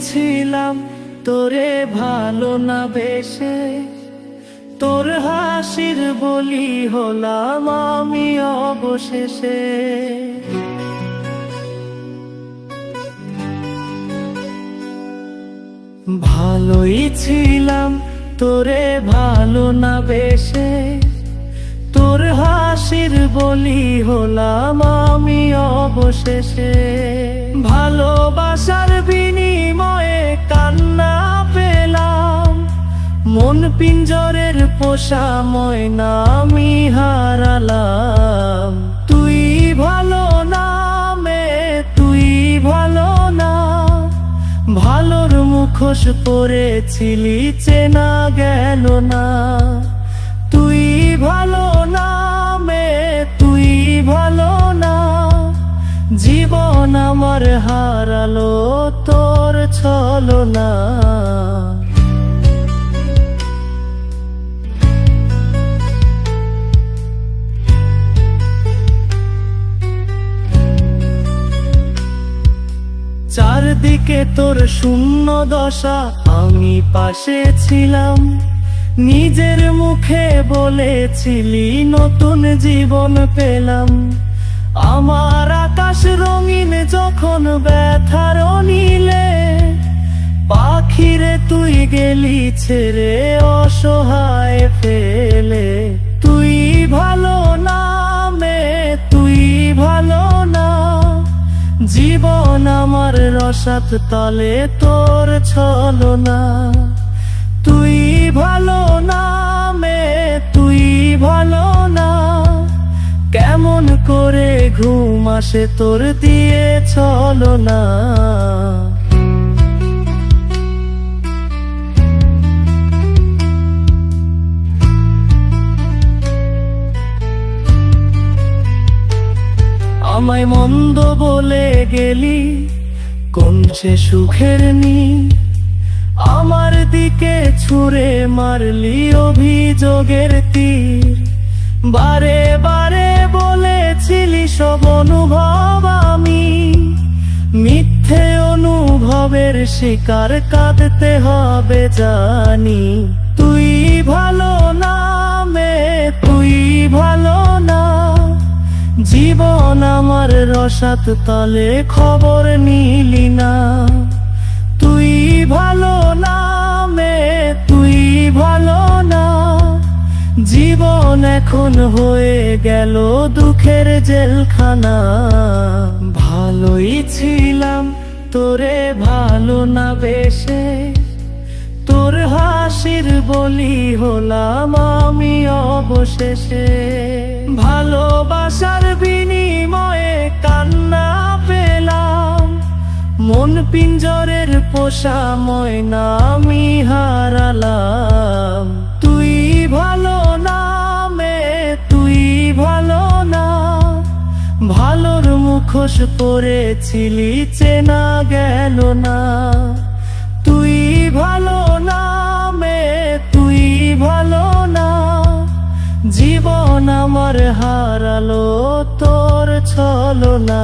ছিলাম, তোরে ভালো না বেশে। তোর হাসির বলি হলাম আমি অবশেষে। ভালোই ছিলাম, তোরে ভালো না বেশে। তোর হাসির বলি হলাম অবশেষে ভালোবাসার বিনিময়ে কান্না পেলাম। মন পিঞ্জরের পোষা ময়না আমি হারালাম। তুই ভালো না মে, তুই ভালো না। ভালোর মুখোশ পরেছিলি, চেনা গেল না। তুই ভালো না মে, তুই ভালো হারালো তোর ছলো না চারদিকে তোর শূন্য দশা, আমি পাশে ছিলাম। নিজের মুখে বলেছিলি, নতুন জীবন পেলাম। ব্যথার নীলে পাখিরে তুই গেলি ছেড়ে অসহায় ফেলে। তুই ভালো না, মে, তুই ভালো না। জীবন আমার রসাত তলে তোর ছলো না ঘুম আসে তোর দিয়ে, চলো না। আমায় মন্দ বলে গেলি সে সুখের নি আমার দিকে ছুঁড়ে মারলি অভিযোগের তীর। বারে বারে সব অনুভব আমি। মিথ্যে অনুভবের শিকার কাঁদতে হবে জানি। তুই ভালো না মে, তুই ভালো না। জীবন আমার রসাত তলে খবর নিলি না। তুই ভালো না মে জীবন এখন হয়ে গেল দুঃখের জেলখানা। ভালোই ছিলাম, তোরে ভালো না বেশে। তোর হাসির বলি হলাম আমি অবশেষে। ভালোবাসার বিনিময়ে কান্না পেলাম। মন পিঞ্জরের পোষা ময়না আমি হারালাম। মুখোশ পরেছিলি, চেনা গেল না। তুই ভালো না মে তুই ভালো না। জীবন আমার হারালো, তোর ছলো না